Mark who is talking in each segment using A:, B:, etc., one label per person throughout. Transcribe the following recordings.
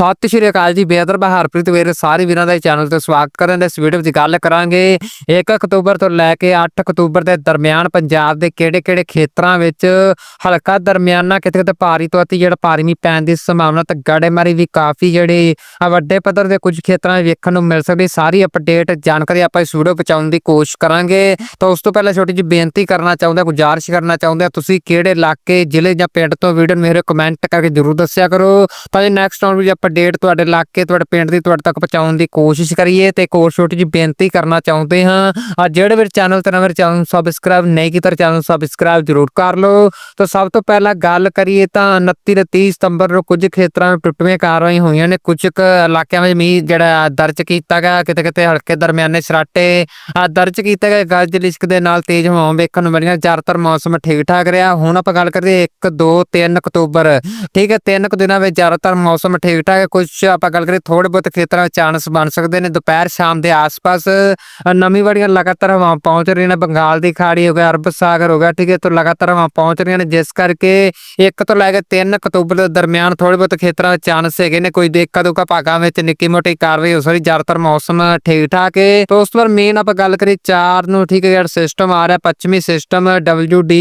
A: ਸਤਿ ਸ਼੍ਰੀ ਅਕਾਲ ਜੀ ਬੇਅਦਰ ਬੇਦਰ ਹਰਪ੍ਰੀਤ ਵੀਰ, ਸਾਰੇ ਵੀਰਾਂ ਦਾ ਚੈਨਲ ਤੇ ਸਵਾਗਤ ਕਰਨ ਦੇ ਇਸ ਵੀਡੀਓ ਵਿੱਚ ਗੱਲ ਕਰਾਂਗੇ। 1 ਅਕਤੂਬਰ ਤੋਂ ਲੈ ਕੇ 8 ਅਕਤੂਬਰ ਦੇ ਦਰਮਿਆਨ ਪੰਜਾਬ ਦੇ ਕਿਹੜੇ-ਕਿਹੜੇ ਖੇਤਰਾਂ ਵਿੱਚ ਹਲਕਾ ਦਰਮਿਆਨਾ ਕਿਤੇ ਕਿਤੇ ਭਾਰੀ ਤੋਂ ਅਤੀ ਜਿਹੜਾ ਭਾਰੀ ਮੀਂਹ ਪੈਣ ਦੀ ਸੰਭਾਵਨਾ ਤੇ ਗੜੇਮਾਰੀ ਵੀ ਕਾਫੀ ਜਿਹੜੀ ਵੱਡੇ ਪੱਧਰ ਦੇ ਕੁਝ ਖੇਤਰਾਂ ਵਿੱਚ ਵੇਖਣ ਨੂੰ ਮਿਲ ਸਕਦੀ। ਸਾਰੀ ਅਪਡੇਟ ਜਾਣਕਾਰੀ ਆਪਾਂ ਇਸ ਵੀਡੀਓ ਪਹੁੰਚਾਉਣ ਦੀ ਕੋਸ਼ਿਸ਼ ਕਰਾਂਗੇ। ਤਾਂ ਉਸ ਤੋਂ ਪਹਿਲਾਂ ਛੋਟੀ ਜਿਹੀ ਬੇਨਤੀ ਕਰਨਾ ਚਾਹੁੰਦਾ ਗੁਜ਼ਾਰਿਸ਼ ਕਰਨਾ ਚਾਹੁੰਦਾ ਤੁਸੀਂ ਕਿਹੜੇ ਇਲਾਕੇ, ਜ਼ਿਲ੍ਹੇ ਜਾਂ ਪਿੰਡ ਤੋਂ ਵੀਡੀਓ ਨੂੰ ਮੇਰੇ ਕਮੈਂਟ ਕਰਕੇ ਜ਼ਰੂਰ ਦੱਸਿਆ ਕਰੋ। ਤਾਂ ਜੇ ਨੈਕਸਟ ਆਉਣ ਵੀ ਅਪਡੇਟ ਤੁਹਾਡੇ ਇਲਾਕੇ, ਤੁਹਾਡੇ ਪਿੰਡ ਦੀ, ਤੁਹਾਡੇ ਤੱਕ ਪਹੁੰਚਾਉਣ ਦੀ ਕੋਸ਼ਿਸ਼ ਕਰੀਏ ਤੇ ਕੋਰ ਹੋਰ ਛੋਟੀ ਜਿਹੀ ਬੇਨਤੀ ਕਰਨਾ ਚਾਹੁੰਦੇ ਹਾਂ। ਆ ਜਿਹੜੇ ਵੀ ਚੈਨਲ ਤੇ ਨਵੇਂ ਚੈਨਲ ਸਬਸਕ੍ਰਾਈਬ ਨਹੀਂ ਕੀਤਾ, ਚੈਨਲ ਸਬਸਕ੍ਰਾਈਬ ਜ਼ਰੂਰ ਕਰ ਲਓ। ਤਾਂ ਸਭ ਤੋਂ ਪਹਿਲਾਂ ਗੱਲ ਕਰੀਏ ਤਾਂ 29 ਤੇ 30 ਸਤੰਬਰ ਨੂੰ ਕੁਝ ਖੇਤਰਾਂ ਵਿੱਚ ਟੁੱਟਵੀਆਂ ਕਾਰਵਾਈਆਂ ਹੋਈਆਂ ਨੇ। ਕੁਝ ਕੁ ਇਲਾਕਿਆਂ ਵਿੱਚ ਮੀਂਹ ਜਿਹੜਾ ਦਰਜ ਕੀਤਾ ਗਿਆ ਕਿਤੇ ਕਿਤੇ ਹਲਕੇ ਦਰਮਿਆਨੇ ਸਰਾਟੇ ਆ ਦਰਜ ਕੀਤੇ ਗਏ ਗੱਜ ਲਿਸ਼ਕ ਦੇ ਨਾਲ ਤੇਜ਼ ਹਵਾਵਾਂ ਵੇਖਣ ਨੂੰ ਮਿਲੀਆਂ। ਜ਼ਿਆਦਾਤਰ ਮੌਸਮ ਠੀਕ ਠਾਕ ਰਿਹਾ। ਹੁਣ ਆਪਾਂ ਗੱਲ ਕਰੀਏ 1 2 3 ਅਕਤੂਬਰ। ਠੀਕ ਹੈ, ਤਿੰਨ ਕੁ ਦਿਨਾਂ ਵਿੱਚ ਜ਼ਿਆਦਾਤਰ ਮੌਸਮ ਠੀਕ ਠਾਕ ਕੁਝ ਆਪਾਂ ਗੱਲ ਕਰੀਏ ਥੋੜੇ ਬਹੁਤ ਖੇਤਰਾਂ ਵਿੱਚ ਚਾਂਸ ਬਣ ਸਕਦੇ ਨੇ। ਦੁਪਹਿਰ ਸ਼ਾਮ ਦੇ ਆਸ-ਪਾਸ ਅ, ਵਾਲੀਆਂ ਲਗਾਤਾਰ ਹਵਾਵਾਂ ਪਹੁੰਚ ਰਹੀਆਂ ਨੇ। ਬੰਗਾਲ ਦੀ ਖਾੜੀ ਹੋ ਗਿਆ ਅਰਬ ਸਾਗਰ ਹੋ ਗਿਆ ਠੀਕ ਹੈ ਤੋਂ ਲਗਾਤਾਰ ਹਵਾਵਾਂ ਪਹੁੰਚ ਰਹੀਆਂ ਨੇ ਜਿਸ ਕਰਕੇ 1 ਤੋਂ ਲੈ ਕੇ 3 ਅਕਤੂਬਰ ਦੇ ਦਰਮਿਆਨ ਥੋੜੇ ਬਹੁਤ ਖੇਤਰਾਂ ਵਿੱਚ ਚਾਂਸ ਹੈਗੇ ਨੇ। ਕੋਈ ਦੇਖਾ ਦੁਕਾ ਭਾਗਾਂ ਵਿੱਚ ਨਿੱਕੀ ਮੋਟੀ ਕਾਰਵਾਈ ਹੋ ਸਕਦੀ ਜ਼ਿਆਦਾਤਰ ਮੌਸਮ ਠੀਕ ਠਾਕ ਹੈ ਤੋਂ ਉਸ ਤੋਂ ਬਾਅਦ ਮੇਨ ਆਪਾਂ ਗੱਲ ਕਰੀਏ 4 ਨੂੰ ਠੀਕ ਹੈ ਜਿਹੜਾ ਸਿਸਟਮ ਆ ਰਿਹਾ ਪੱਛਮੀ ਸਿਸਟਮ WD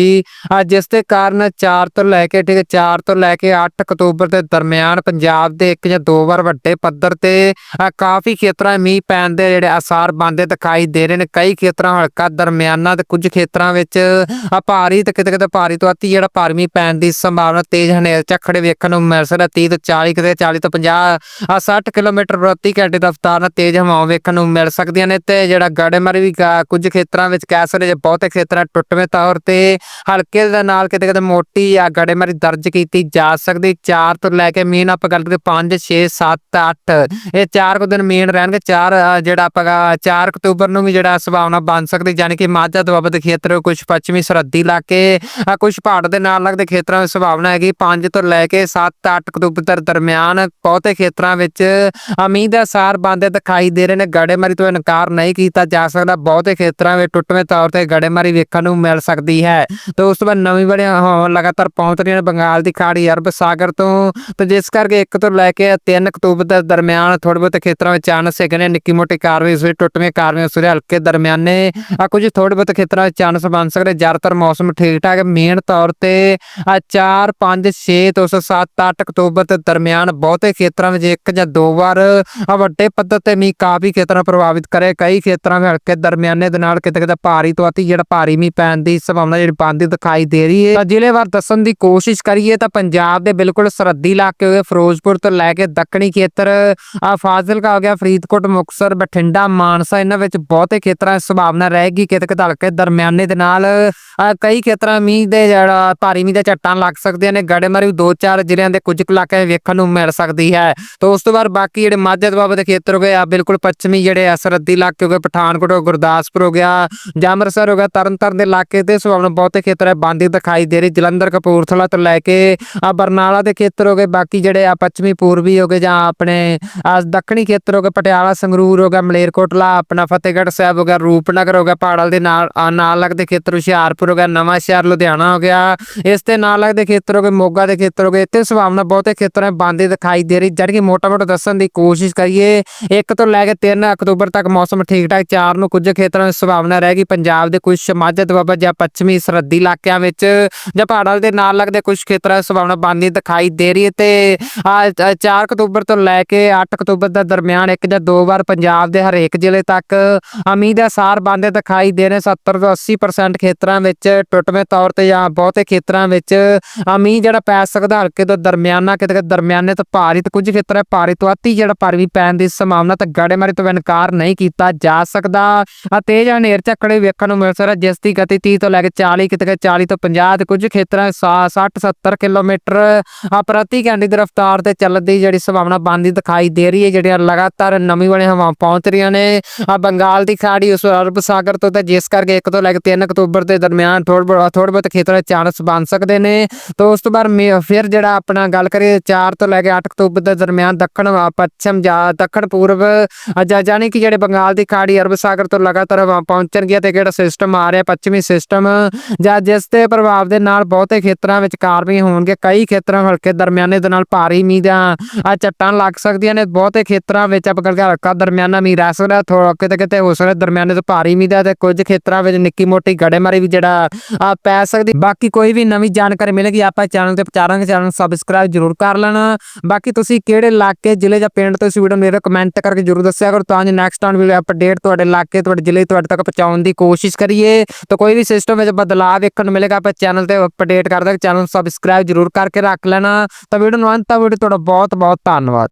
A: ਆ ਜਿਸ ਦੇ ਕਾਰਨ 4 ਤੋਂ ਲੈ ਕੇ ਠੀਕ ਹੈ 4 ਤੋਂ ਲੈ ਕੇ 8 ਅਕਤੂਬਰ ਦੇ ਦਰਮਿਆਨ ਪੰਜਾਬ ਦੇ ਇੱਕ ਜਾਂ ਦੋ ਵਾਰ ਵੱਡੇ ਪੱਧਰ ਤੇ ਕਾਫੀ ਖੇਤਰਾਂ ਮੀਂਹ ਪੈਣ ਦੇ ਜਿਹੜੇ ਆਸਾਰ ਬੰਦੇ ਦਿਖਾਈ ਦੇ ਰਹੇ ਨੇ। ਕਈ ਖੇਤਰਾਂ ਹਲਕਾ ਦਰਮਿਆਨਾ ਤੇ ਕੁਝ ਖੇਤਰਾਂ ਵਿੱਚ ਭਾਰੀ ਤੇ ਕਿਤੇ ਕਿਤੇ ਭਾਰੀ ਤੋਂ ਅਤੀ ਜਿਹੜਾ ਭਾਰੀ ਮੀਂਹ ਪੈਣ ਦੀ ਸੰਭਾਵਨਾ ਤੇਜ਼ ਹਨੇਰ ਝੱਖੜੇ ਵੇਖਣ ਨੂੰ ਮਿਲ ਸਕਦਾ। 30 ਤੋਂ 40 ਕਿਤੇ 40 ਤੋਂ 50 60 ਕਿਲੋਮੀਟਰ ਪ੍ਰਤੀ ਘੰਟੇ ਦੀ ਰਫ਼ਤਾਰ ਨਾਲ ਤੇਜ਼ ਹਵਾਵਾਂ ਵੇਖਣ ਨੂੰ ਮਿਲ ਸਕਦੀਆਂ ਨੇ ਤੇ ਜਿਹੜਾ ਗੜੇਮਾਰੀ ਵੀ ਕਾ- ਕੁਝ ਖੇਤਰਾਂ ਵਿੱਚ ਕਹਿ ਸਕਦੇ ਜੇ ਬਹੁਤੇ ਖੇਤਰਾਂ ਟੁੱਟਵੇਂ ਤੌਰ ਤੇ ਹਲਕੇ ਦੇ ਨਾਲ ਕਿਤੇ ਕਿਤੇ ਮੋਟੀ ਜਾਂ ਗੜੇਮਾਰੀ ਦਰਜ ਕੀਤੀ ਜਾ ਸਕਦੀ। 4 ਤੋਂ ਲੈ ਕੇ ਮੇਨ ਆਪਾਂ ਗੱਲ ਕਰਦੇ 5 6 7 8 ਇਹ ਚਾਰ ਕੁ ਦਿਨ ਮੇਨ ਰਹਿਣਗੇ। ਚਾਰ ਜਿਹੜਾ ਆਪਾਂ ਗਾ- 4 ਅਕਤੂਬਰ ਨੂੰ ਵੀ ਜਿਹੜਾ ਸੰਭਾਵਨਾ ਬਣ ਸਕਦੀ ਯਾਨੀ ਕਿ ਮਾਝਾ ਦੁਆਬਾ ਦੇ ਖੇਤਰ ਕੁਝ ਪੱਛਮੀ ਸਰਹੱਦੀ ਇਲਾਕੇ ਕੁਝ ਪਹਾੜ ਦੇ ਨਾਲ ਲੱਗਦੇ ਖੇਤਰਾਂ ਵਿੱਚ ਸੰਭਾਵਨਾ ਹੈਗੀ। 5 ਤੋਂ ਲੈ ਕੇ 7 8 ਅਕਤੂਬਰ ਦਰਮਿਆਨ ਬਹੁਤੇ ਖੇਤਰਾਂ ਵਿੱਚ ਆ ਦਾ ਸਾਰ ਬੰਦੇ ਦਿਖਾਈ ਦੇ ਰਹੇ ਨੇ। ਗੜੇਮਾਰੀ ਤੋਂ ਇਨਕਾਰ ਨਹੀਂ ਕੀਤਾ ਜਾ ਸਕਦਾ। ਬਹੁਤੇ ਖੇਤਰਾਂ ਵਿੱਚ ਟੁੱਟਵੇਂ ਤੌਰ ਤੇ ਗੜੇਮਾਰੀ ਵੇਖਣ ਨੂੰ ਮਿਲ ਸਕਦੀ ਹੈ। ਤੇ ਉਸ ਤੋਂ ਬਾਅਦ ਨਵੀਂ ਬੜੀਆਂ ਲਗਾਤਾਰ ਪਹੁੰਚ ਰਹੀਆਂ ਨੇ ਬੰਗਾਲ ਦੀ ਖਾੜੀ ਅਰਬ ਸਾਗਰ ਤੋਂ। ਤੇ ਜਿਸ ਕਰਕੇ 1 ਤੋਂ ਲੈ ਕੇ 3 ਅਕਤੂਬਰ ਦੇ ਦਰਮਿਆਨ ਥੋੜੇ ਬਹੁਤ ਖੇਤਰਾਂ ਵਿੱਚ ਚਾਂਸ ਹੈਗੇ ਨੇ ਨਿੱਕੀ ਮੋਟੀ ਕਾਰਵਾਈ ਸਵੇਰ ਟੁੱਟਵੇਂ ਕਾਰਵਾਈ ਸਵੇਰ ਹਲਕੇ ਦਰਮਿਆਨੇ ਆ ਕੁਝ ਥੋੜੇ ਬਹੁਤੇ ਖੇਤਰਾਂ ਵਿੱਚ ਚਾਂਸ ਬਣ ਸਕਦੇ ਜ਼ਿਆਦਾਤਰ ਮੌਸਮ ਠੀਕ ਠਾਕ ਮੇਨ ਤੌਰ ਤੇ ਆ 4 5 6 ਤੋਂ 7 8 ਅਕਤੂਬਰ ਦੇ ਦਰਮਿਆਨ ਬਹੁਤੇ ਖੇਤਰਾਂ ਵਿੱਚ ਇੱਕ ਜਾਂ ਦੋ ਵਾਰ ਆ ਵੱਡੇ ਪੱਧਰ ਤੇ ਮੀਂਹ ਕਾਫੀ ਖੇਤਰਾਂ ਪ੍ਰਭਾਵਿਤ ਕਰੇ ਕਈ ਖੇਤਰਾਂ ਵਿੱਚ ਹਲਕੇ ਦਰਮਿਆਨੇ ਦੇ ਨਾਲ ਕਿਤੇ ਕਿਤੇ ਭਾਰੀ ਤੋਂ ਅਤੀ ਜਿਹੜਾ ਭਾਰੀ ਮੀਂਹ ਪੈਣ ਦੀ ਸੰਭਾਵਨਾ ਜਿਹੜੀ ਬਣਦੀ ਦਿਖਾਈ ਦੇ ਰਹੀ ਹੈ। ਤਾਂ ਜ਼ਿਲ੍ਹੇਵਾਰ ਦੱਸਣ ਦੀ ਕੋਸ਼ਿਸ਼ ਕਰੀਏ ਤਾਂ ਪੰਜਾਬ ਦੇ ਬਿਲਕੁਲ ਸਰਹੱਦੀ ਇਲਾਕੇ ਹੋਏ ਫਿਰੋਜ਼ਪੁਰ ਤੋਂ ਲੈ ਕੇ ਦੱਖਣੀ ਖੇਤਰ ਫਾਜ਼ਿਲਕਾ ਹੋ ਗਿਆ ਫਰੀਦਕੋਟ ਮੁਕਤਸਰ ਬਠਿੰਡਾ ਮਾਨਸਾ ਇਹਨਾਂ ਵਿੱਚ ਬਹੁਤੇ ਖੇਤਰਾਂ 'ਚ ਸੰਭਾਵਨਾ ਰਹੇਗੀ ਕਿਤੇ ਕਿਤੇ ਦਰਮਿਆਨੇ ਦੇ ਨਾਲ ਕਈ ਖੇਤਰਾਂ ਮੀਂਹ ਦੇ ਜਿਹੜਾ ਭਾਰੀ ਮੀਂਹ ਦੇ ਝੱਟਾਂ ਲੱਗ ਸਕਦੀਆਂ ਨੇ ਗੜੇਮਾਰੀ ਦੋ ਚਾਰ ਜ਼ਿਲ੍ਹਿਆਂ ਦੇ ਕੁਝ ਇਲਾਕਿਆਂ ਵੇਖਣ ਨੂੰ ਮਿਲ ਸਕਦੀ ਹੈ। ਤੋਂ ਉਸ ਤੋਂ ਬਾਅਦ ਬਾਕੀ ਜਿਹੜੇ ਮਾਝੇ ਦੁਆਬਾ ਦੇ ਖੇਤਰ ਹੋ ਗਏ ਆ ਬਿਲਕੁਲ ਪੱਛਮੀ ਜਿਹੜੇ ਆ ਸਰਹੱਦੀ ਇਲਾਕੇ ਹੋ ਗਏ ਪਠਾਨਕੋਟ ਹੋ ਗਿਆ, ਗੁਰਦਾਸਪੁਰ ਹੋ ਗਿਆ ਜਾਂ ਅੰਮ੍ਰਿਤਸਰ ਹੋ ਗਿਆ ਤਰਨਤਾਰਨ ਦੇ ਇਲਾਕੇ ਤੇ ਸੰਭਾਵਨਾ ਬਹੁਤੇ ਖੇਤਰ ਹੈ ਬੰਦੀ ਦਿਖਾਈ ਦੇ ਰਹੀ ਜਲੰਧਰ ਕਪੂਰਥਲਾ ਤੋਂ ਲੈ ਕੇ ਆ ਬਰਨਾਲਾ ਦੇ ਖੇਤਰ ਹੋ ਗਏ ਬਾਕੀ ਜਿਹੜੇ ਆ ਪੱਛਮੀ ਪੂਰਬੀ ਹੋ ਗਏ ਜਾਂ ਆਪਣੇ, ਆ ਦੱਖਣੀ ਖੇਤਰ ਹੋ ਗਏ, ਪਟਿਆਲਾ, ਸੰਗਰੂਰ ਹੋ ਗਿਆ, ਮਲੇਰਕੋਟਲਾ, ਆਪਣਾ ਫਤਿਹਗੜ੍ਹ ਸਾਹਿਬ ਹੋ ਗਿਆ, ਰੂਪਨਗਰ ਹੋ ਗਿਆ ਪਹਾੜਾਂ ਦੇ ਨਾਲ ਨਾਲ ਲੱਗਦੇ ਖੇਤਰ, ਹੁਸ਼ਿਆਰਪੁਰ ਹੋ ਗਿਆ, ਨਵਾਂ ਸ਼ਹਿਰ ਲੁਧਿਆਣਾ ਹੋ ਗਿਆ, ਇਸ ਤੇ ਨਾਲ ਲੱਗਦੇ ਖੇਤਰ ਹੋ ਗਏ, ਮੋਗਾ ਦੇ ਖੇਤਰ ਹੋ ਗਏ, ਇੱਥੇ ਸੰਭਾਵਨਾ ਬਹੁਤੇ ਖੇਤਰਾਂ 'ਚ ਦਿਖਾਈ ਦੇ ਰਹੀ ਜਿਹੜੀ ਕਿ ਮੋਟਾ-ਮੋਟਾ ਦੱਸਣ ਦੀ ਕੋਸ਼ਿਸ਼ ਕਰੀਏ 1 ਤੋਂ ਲੈ ਕੇ 3 ਅਕਤੂਬਰ ਤੱਕ ਮੌਸਮ ਠੀਕ ਠਾਕ 4 ਨੂੰ ਕੁਝ ਖੇਤਰਾਂ ਵਿੱਚ ਸੰਭਾਵਨਾ ਰਹੇਗੀ ਪੰਜਾਬ ਦੇ ਕੁਝ ਮਾਝਾ ਦੁਆਬਾ ਜਾਂ ਪੱਛਮੀ ਸਰਹੱਦੀ ਇਲਾਕਿਆਂ ਵਿੱਚ, ਜਾਂ ਪਹਾੜਾਂ ਦੇ ਨਾਲ ਲੱਗਦੇ ਕੁਝ ਖੇਤਰਾਂ ਵਿੱਚ ਸੰਭਾਵਨਾ ਬਣਦੀ ਦਿਖਾਈ ਦੇ ਰਹੀ ਹੈ, ਤੇ 4 ਅਕਤੂਬਰ ਤੋਂ ਲੈ ਕੇ 8 ਅਕਤੂਬਰ ਦਾ ਦਰਮਿਆਨ ਇੱਕ ਜਾਂ ਦੋ ਵਾਰ ਪੰਜਾਬ ਦੇ ਹਰੇਕ ਜ਼ਿਲ੍ਹੇ ਤੱਕ ਅਮੀ ਦਾ ਸਾਰ ਬੰਦੇ ਦਿਖਾਈ ਦੇ ਰਹੇ 70 ਤੋਂ 80% ਖੇਤਰਾਂ ਵਿੱਚ ਟੁੱਟਵੇਂ ਤੌਰ ਤੇ ਜਾਂ ਬਹੁਤੇ ਖੇਤਰਾਂ ਵਿੱਚ ਅਮੀ ਜਿਹੜਾ ਪੈ ਸਕਦਾ, ਹਲਕੇ ਤੋਂ ਦਰਮਿਆਨਾ, ਕਿਤੇ ਕਿਤੇ ਦਰਮਿਆਨੇ ਤੋਂ ਭਾਰੀ ਤੇ ਕੁਝ ਖੇਤਰਾਂ ਭਾਰੀ ਤੋਂ ਅਤੀ ਜਿਹੜਾ ਭਾਰੀ ਪੈਣ ਦੀ ਸੰਭਾਵਨਾ ਤੇ ਗੜੇਮਾਰੀ ਤੋਂ ਇਨਕਾਰ ਨਹੀਂ ਕੀਤਾ ਜਾ ਸਕਦਾ ਅਤੇ ਤੇਜ਼ ਹਨੇਰ ਝੱਖੜੇ ਵੇਖਣ ਨੂੰ ਮਿਲ ਸਕਦਾ, ਜਿਸ ਦੀ ਗਤੀ 30 ਤੋਂ ਲੈ ਕੇ 40 ਕਿਤੇ ਕਿਤੇ 40 ਤੋਂ 50 ਤੇ ਕੁਝ ਖੇਤਰਾਂ 'ਚ 60 70 ਕਿਲੋਮੀਟਰ ਪ੍ਰਤੀ ਘੰਟੇ ਦੀ ਰਫ਼ਤਾਰ ਤੇ ਚੱਲਣ ਦੀ ਜਿਹੜੀ ਸੰਭਾਵਨਾ ਬਣਦੀ ਦਿਖਾਈ ਦੇ ਰਹੀ ਹੈ, ਜਿਹੜੀਆਂ ਲਗਾਤਾਰ ਨਵੀਂ ਵਾਲੀਆਂ ਹਵਾਵਾਂ ਪਹੁੰਚ ਰਹੀਆਂ ਨੇ। ਆ ਬੰਗਾਲ ਦੀ ਖਾੜੀ ਉਸ ਅਰਬ ਸਾਗਰ ਤੋਂ ਤੇ ਜਿਸ ਕਰਕੇ 1 ਤੋਂ ਲੈ ਕੇ 3 ਅਕਤੂਬਰ ਦੇ ਦਰਮਿਆਨ ਥੋੜ ਬਹੁਤ ਥੋੜੇ ਬਹੁਤ ਖੇਤਰ 'ਚ ਚਾਂਸ ਬਣ ਸਕਦੇ ਨੇ। ਤੇ ਉਸ ਤੋਂ ਬਾਅਦ ਮੇ- ਫਿਰ ਜਿਹੜਾ ਆਪਣਾ ਗੱਲ ਕਰੀਏ 4 ਤੋਂ ਲੈ ਕੇ 8 ਅਕਤੂਬਰ ਦੇ ਦਰਮਿਆਨ ਦੱਖਣ ਪੱਛਮ ਜਾਂ ਦੱਖਣ ਪੂਰਬ, ਅਜਾ ਜਾਣੀ ਕਿ ਜਿਹੜੇ ਬੰਗਾਲ ਦੀ ਖਾੜੀ ਅਰਬ ਸਾਗਰ ਤੋਂ ਲਗਾਤਾਰ ਹਵਾ ਪਹੁੰਚਣਗੀਆਂ ਤੇ ਕਿਹੜਾ ਸਿਸਟਮ ਆ ਰਿਹਾ, ਪੱਛਮੀ ਸਿਸਟਮ ਜਾਂ ਜਿਸ ਦੇ ਪ੍ਰਭਾਵ ਦੇ ਨਾਲ ਬਹੁਤੇ ਖੇਤਰਾਂ ਵਿੱਚ ਕਾਰਵਾਈ ਹੋਣਗੇ। ਕਈ ਖੇਤਰਾਂ ਹਲਕੇ ਦਰਮਿਆਨੇ ਦੇ ਨਾਲ ਭਾਰੀ ਮੀਂਹ ਦਾ ਆ ਚੱਟਾਂ ਲੱਗ ਸਕਦੀਆਂ ਨੇ ਬਹੁਤੇ ਖੇਤਰਾਂ ਵਿੱਚ ਆਪਾਂ ਕਰਕੇ ਹਲਕਾ ਦਰਮਿਆਨਾ ਮੀਂਹ ਰਹਿ ਸਕਦਾ ਥੋੜਾ ਕਿਤੇ ਕਿਤੇ ਹੋ ਸਕਦਾ ਦਰਮਿਆਨੇ ਤੋਂ ਭਾਰੀ ਮੀਂਹ ਦਾ ਤੇ ਕੁਝ ਖੇਤਰਾਂ ਵਿੱਚ ਨਿੱਕੀ ਮੋਟੀ ਗੜੇਮਾਰੀ ਵੀ ਜਿਹੜਾ, ਆ ਪੈ ਸਕਦੀ। ਬਾਕੀ ਕੋਈ ਵੀ ਨਵੀਂ ਜਾਣਕਾਰੀ ਮਿਲੇਗੀ, ਆਪਾਂ ਚੈਨਲ ਤੇ ਪਹੁੰਚਾਰਾਂਗੇ ਚੈਨਲ ਨੂੰ ਸਬਸਕ੍ਰਾਈਬ ਜਰੂਰ ਕਰ ਲੈਣਾ। ਬਾਕੀ ਤੁਸੀਂ ਕਿਹੜੇ ਇਲਾਕੇ, ਜ਼ਿਲ੍ਹੇ ਜਾਂ ਪਿੰਡ ਤੋਂ ਇਸ ਵੀਡੀਓ ਨੂੰ ਮੇਰੇ ਕਮੈਂਟ ਕਰਕੇ ਜਰੂਰ ਦੱਸਿਆ ਕਰੋ। ਤਾਂ ਜੋ ਨੈਕਸਟ ਟਾਈਮ ਵੀਡੀਓ ਅਪਡੇਟ ਤੁਹਾਡੇ ਇਲਾਕੇ, ਤੁਹਾਡੇ ਜ਼ਿਲ੍ਹੇ, ਤੁਹਾਡੇ ਤੱਕ ਪਹੁੰਚਾਉਣ ਦੀ ਕੋਸ਼ਿਸ਼ ਕਰੀਏ। ਤਾਂ ਕੋਈ ਵੀ ਸਿਸਟਮ ਵਿੱਚ ਬਦਲਾਅ ਵੇਖਣ ਨੂੰ ਮਿਲੇਗਾ, ਆਪਾਂ ਚੈਨਲ ਤੇ ਅਪਡੇਟ ਕਰ ਦਾਂਗੇ, ਚੈਨਲ ਨੂੰ ਸਬਸਕ੍ਰਾਈਬ ਜਰੂਰ ਕਰਕੇ ਰੱਖ ਲੈਣਾ। ਤਾਂ ਵੀਡੀਓ ਨੂੰ ਅੰਤ ਤੱਕ ਵੀਡੀਓ ਤੁਹਾਡਾ ਬਹੁਤ ਬਹੁਤ ਬਹੁਤ ਧੰਨਵਾਦ।